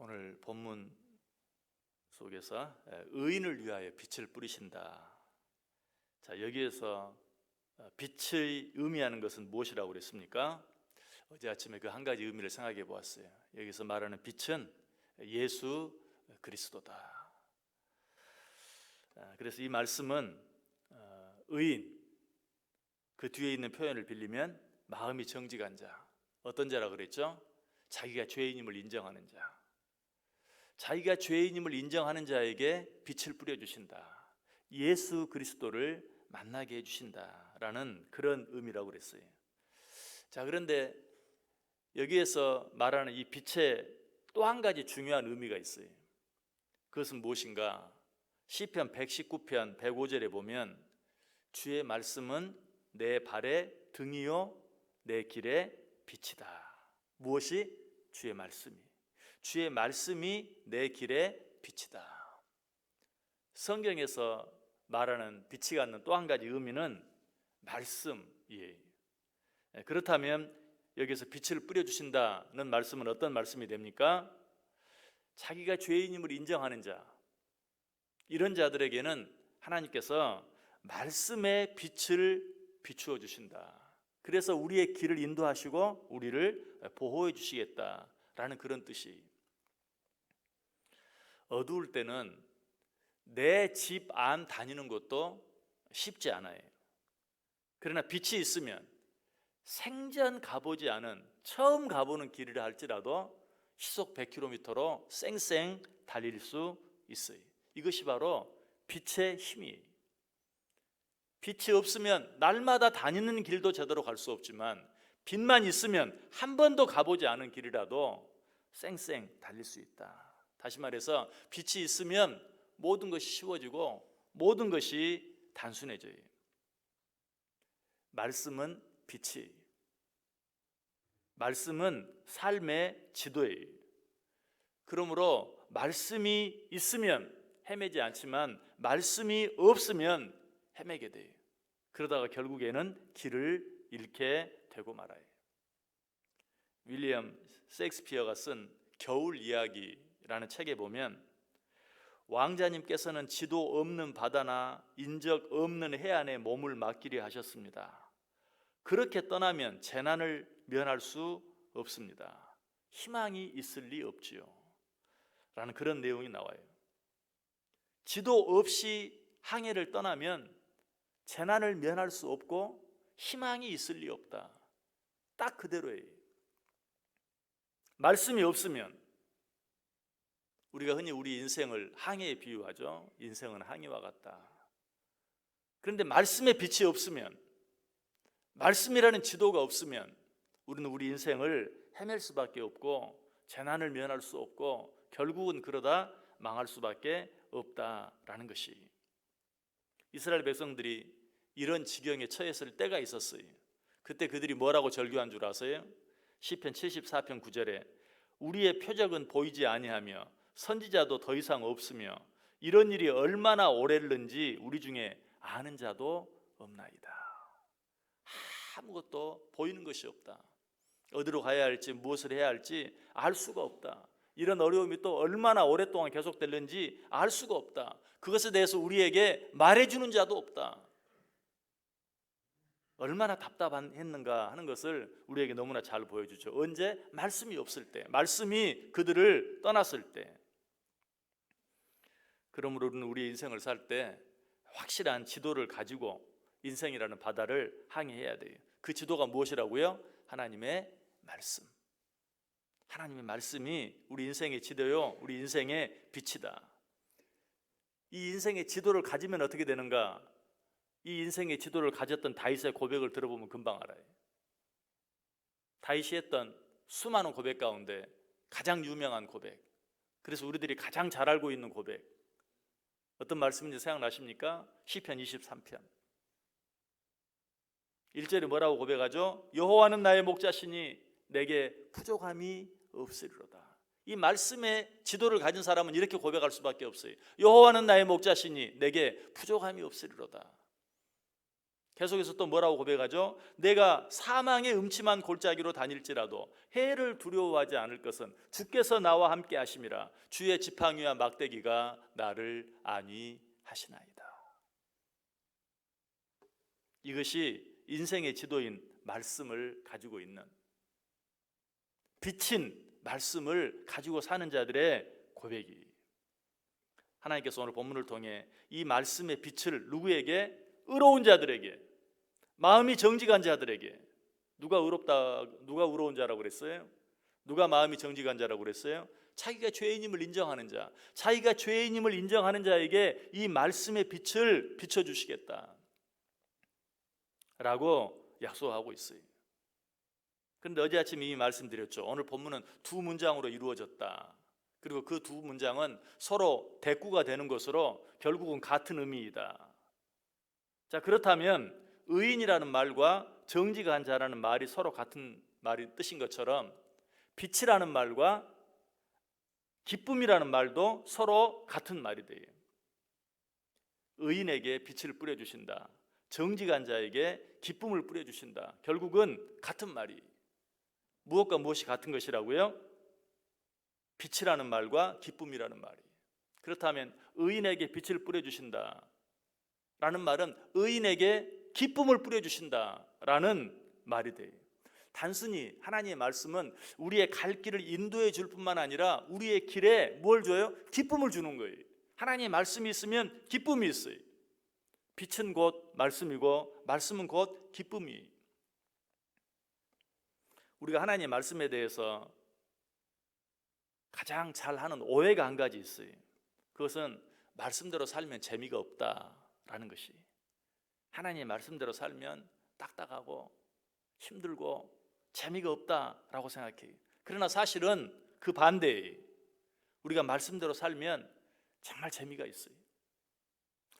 오늘 본문 속에서 의인을 위하여 빛을 뿌리신다. 자, 여기에서 어, 빛의 의미하는 것은 무엇이라고 그랬습니까? 어제 아침에 그 한 가지 의미를 생각해 보았어요. 여기서 말하는 빛은 예수 그리스도다. 아, 그래서 이 말씀은 어, 의인 그 뒤에 있는 표현을 빌리면 마음이 정직한 자 어떤 자라 그랬죠? 자기가 죄인임을 인정하는 자. 자기가 죄인임을 인정하는 자에게 빛을 뿌려 주신다. 예수 그리스도를 만나게 해 주신다라는 그런 의미라고 그랬어요. 자, 그런데 여기에서 말하는 이 빛에 또한 가지 중요한 의미가 있어요. 그것은 무엇인가? 시편 119편 105절에 보면 주의 말씀은 내 발의 등이요 내 길의 빛이다. 무엇이 주의 말씀이 주의 말씀이 내 길의 빛이다. 성경에서 말하는 빛이 갖는 또 한 가지 의미는 말씀이에요. 예, 그렇다면 여기서 빛을 뿌려 주신다는 말씀은 어떤 말씀이 됩니까? 자기가 죄인임을 인정하는 자 이런 자들에게는 하나님께서 말씀의 빛을 비추어 주신다. 그래서 우리의 길을 인도하시고 우리를 보호해 주시겠다라는 그런 뜻이. 어두울 때는 내 집 안 다니는 것도 쉽지 않아요. 그러나 빛이 있으면 생전 가보지 않은 처음 가보는 길이라 할지라도 시속 100km로 쌩쌩 달릴 수 있어요. 이것이 바로 빛의 힘이에요. 빛이 없으면 날마다 다니는 길도 제대로 갈 수 없지만 빛만 있으면 한 번도 가보지 않은 길이라도 쌩쌩 달릴 수 있다. 다시 말해서 빛이 있으면 모든 것이 쉬워지고 모든 것이 단순해져요. 말씀은 빛이 말씀은 삶의 지도예요. 그러므로 말씀이 있으면 헤매지 않지만 말씀이 없으면 헤매게 돼요. 그러다가 결국에는 길을 잃게 되고 말아요. 윌리엄 셰익스피어가 쓴 겨울 이야기 라는 책에 보면 왕자님께서는 지도 없는 바다나 인적 없는 해안에 몸을 맡기려 하셨습니다. 그렇게 떠나면 재난을 면할 수 없습니다. 희망이 있을 리 없지요. 라는 그런 내용이 나와요. 지도 없이 항해를 떠나면 재난을 면할 수 없고 희망이 있을 리 없다. 딱 그대로예요. 말씀이 없으면 우리가 흔히 우리 인생을 항해에 비유하죠. 인생은 항해와 같다. 그런데 말씀의 빛이 없으면 말씀이라는 지도가 없으면 우리는 우리 인생을 헤맬 수밖에 없고 재난을 면할 수 없고 결국은 그러다 망할 수밖에 없다라는 것이 이스라엘 백성들이 이런 지경에 처했을 때가 있었어요. 그때 그들이 뭐라고 절규한 줄 아세요? 시편 74편 9절에 우리의 표적은 보이지 아니하며 선지자도 더 이상 없으며 이런 일이 얼마나 오래는지 우리 중에 아는 자도 없나이다. 아무것도 보이는 것이 없다. 어디로 가야 할지 무엇을 해야 할지 알 수가 없다. 이런 어려움이 또 얼마나 오랫동안 계속될는지 알 수가 없다. 그것에 대해서 우리에게 말해주는 자도 없다. 얼마나 답답했는가 하는 것을 우리에게 너무나 잘 보여주죠. 언제 말씀이 없을 때, 말씀이 그들을 떠났을 때. 그러므로 우리는 우리 인생을 살 때 확실한 지도를 가지고 인생이라는 바다를 항해해야 돼요. 그 지도가 무엇이라고요? 하나님의 말씀. 하나님의 말씀이 우리 인생의 지도요, 우리 인생의 빛이다. 이 인생의 지도를 가지면 어떻게 되는가? 이 인생의 지도를 가졌던 다윗의 고백을 들어보면 금방 알아요. 다윗이 했던 수많은 고백 가운데 가장 유명한 고백. 그래서 우리들이 가장 잘 알고 있는 고백. 어떤 말씀인지 생각나십니까? 시편 23편. 1절에 뭐라고 고백하죠? 여호와는 나의 목자시니 내게 부족함이 없으리로다. 이 말씀의 지도를 가진 사람은 이렇게 고백할 수밖에 없어요. 여호와는 나의 목자시니 내게 부족함이 없으리로다. 계속해서 또 뭐라고 고백하죠? 내가 사망의 음침한 골짜기로 다닐지라도 해를 두려워하지 않을 것은 주께서 나와 함께 하심이라 주의 지팡이와 막대기가 나를 안위하시나이다. 이것이 인생의 지도인 말씀을 가지고 있는 비친 말씀을 가지고 사는 자들의 고백이 하나님께서 오늘 본문을 통해 이 말씀의 빛을 누구에게 의로운 자들에게 마음이 정직한 자들에게 누가 의롭다 누가 의로운 자라고 그랬어요? 누가 마음이 정직한 자라고 그랬어요? 자기가 죄인임을 인정하는 자, 자기가 죄인임을 인정하는 자에게 이 말씀의 빛을 비춰 주시겠다. 라고 약속하고 있어요. 그런데 어제 아침 이미 말씀드렸죠. 오늘 본문은 두 문장으로 이루어졌다. 그리고 그 두 문장은 서로 대꾸가 되는 것으로 결국은 같은 의미이다. 자, 그렇다면 의인이라는 말과 정직한 자라는 말이 서로 같은 말이 뜻인 것처럼 빛이라는 말과 기쁨이라는 말도 서로 같은 말이 돼요. 의인에게 빛을 뿌려 주신다. 정직한 자에게 기쁨을 뿌려 주신다. 결국은 같은 말이 무엇과 무엇이 같은 것이라고요? 빛이라는 말과 기쁨이라는 말이. 그렇다면 의인에게 빛을 뿌려 주신다. 라는 말은 의인에게 기쁨을 뿌려 주신다라는 말이 돼요. 단순히 하나님의 말씀은 우리의 갈 길을 인도해 줄 뿐만 아니라 우리의 길에 뭘 줘요? 기쁨을 주는 거예요. 하나님의 말씀이 있으면 기쁨이 있어요. 빛은 곧 말씀이고 말씀은 곧 기쁨이. 우리가 하나님의 말씀에 대해서 가장 잘 하는 오해가 한 가지 있어요. 그것은 말씀대로 살면 재미가 없다라는 것이. 하나님의 말씀대로 살면 딱딱하고 힘들고 재미가 없다라고 생각해요. 그러나 사실은 그 반대예요. 우리가 말씀대로 살면 정말 재미가 있어요.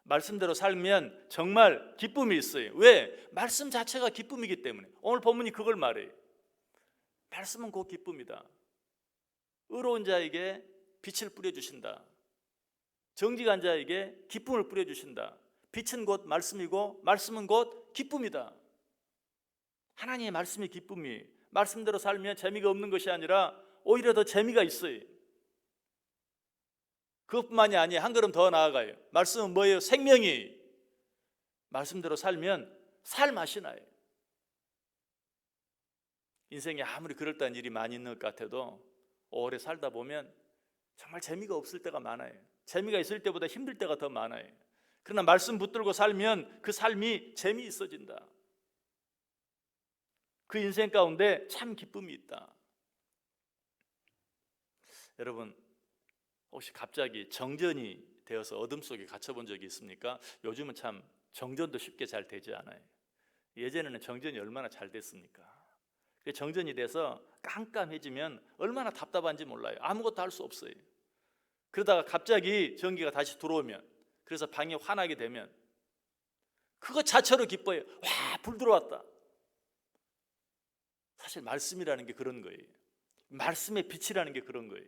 말씀대로 살면 정말 기쁨이 있어요. 왜? 말씀 자체가 기쁨이기 때문에. 오늘 본문이 그걸 말해요. 말씀은 곧 기쁨이다. 의로운 자에게 빛을 뿌려 주신다. 정직한 자에게 기쁨을 뿌려 주신다. 빛은 곧 말씀이고 말씀은 곧 기쁨이다. 하나님의 말씀이 기쁨이 말씀대로 살면 재미가 없는 것이 아니라 오히려 더 재미가 있어요. 그것뿐만이 아니에요. 한 걸음 더 나아가요. 말씀은 뭐예요? 생명이 말씀대로 살면 살 맛이 나요. 인생에 아무리 그럴듯한 일이 많이 있는 것 같아도 오래 살다 보면 정말 재미가 없을 때가 많아요. 재미가 있을 때보다 힘들 때가 더 많아요. 그러나 말씀 붙들고 살면 그 삶이 재미있어진다. 그 인생 가운데 참 기쁨이 있다. 여러분 혹시 갑자기 정전이 되어서 어둠 속에 갇혀본 적이 있습니까? 요즘은 참 정전도 쉽게 잘 되지 않아요. 예전에는 정전이 얼마나 잘 됐습니까? 정전이 돼서 깜깜해지면 얼마나 답답한지 몰라요. 아무것도 할 수 없어요. 그러다가 갑자기 전기가 다시 들어오면 그래서 방이 환하게 되면 그거 자체로 기뻐요. 와, 불 들어왔다. 사실 말씀이라는 게 그런 거예요. 말씀의 빛이라는 게 그런 거예요.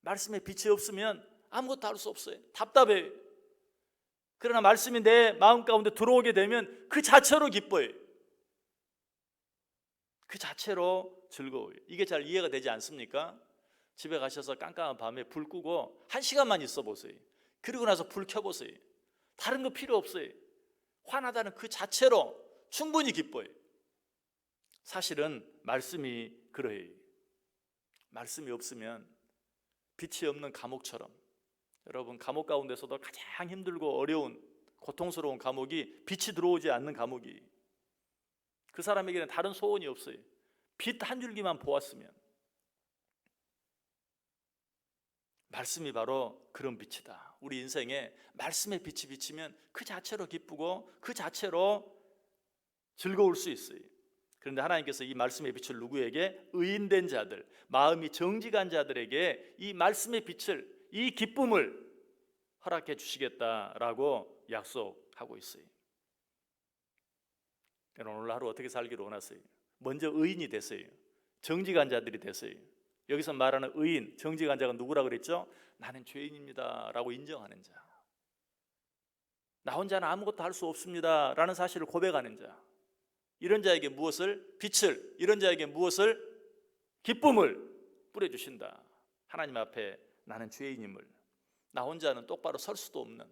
말씀의 빛이 없으면 아무것도 할 수 없어요. 답답해요. 그러나 말씀이 내 마음 가운데 들어오게 되면 그 자체로 기뻐요. 그 자체로 즐거워요. 이게 잘 이해가 되지 않습니까? 집에 가셔서 깜깜한 밤에 불 끄고 한 시간만 있어 보세요. 그리고 나서 불 켜보세요. 다른 거 필요 없어요. 화나다는 그 자체로 충분히 기뻐요. 사실은 말씀이 그러해요. 말씀이 없으면 빛이 없는 감옥처럼 여러분 감옥 가운데서도 가장 힘들고 어려운 고통스러운 감옥이 빛이 들어오지 않는 감옥이 그 사람에게는 다른 소원이 없어요. 빛 한 줄기만 보았으면 말씀이 바로 그런 빛이다. 우리 인생에 말씀의 빛이 비치면 그 자체로 기쁘고 그 자체로 즐거울 수 있어요. 그런데 하나님께서 이 말씀의 빛을 누구에게 의인된 자들, 마음이 정직한 자들에게 이 말씀의 빛을 이 기쁨을 허락해 주시겠다라고 약속하고 있어요. 오늘 하루 어떻게 살기를 원하세요? 먼저 의인이 되세요. 정직한 자들이 되세요. 여기서 말하는 의인, 정직한 자가 누구라 그랬죠? 나는 죄인입니다라고 인정하는 자. 나 혼자는 아무것도 할 수 없습니다라는 사실을 고백하는 자. 이런 자에게 무엇을 빛을 이런 자에게 무엇을 기쁨을 뿌려 주신다. 하나님 앞에 나는 죄인임을 나 혼자는 똑바로 설 수도 없는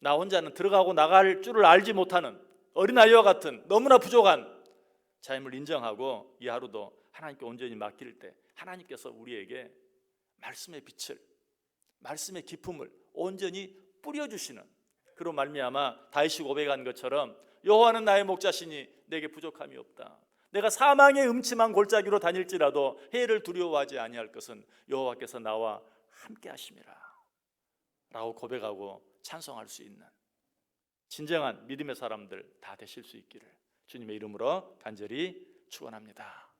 나 혼자는 들어가고 나갈 줄을 알지 못하는 어린아이와 같은 너무나 부족한 자임을 인정하고 이 하루도 하나님께 온전히 맡길 때 하나님께서 우리에게 말씀의 빛을 말씀의 기품을 온전히 뿌려 주시는 그로 말미암아 다윗이 고백한 것처럼 여호와는 나의 목자시니 내게 부족함이 없다. 내가 사망의 음침한 골짜기로 다닐지라도 해를 두려워하지 아니할 것은 여호와께서 나와 함께 하심이라. 라고 고백하고 찬송할 수 있는 진정한 믿음의 사람들 다 되실 수 있기를 주님의 이름으로 간절히 축원합니다.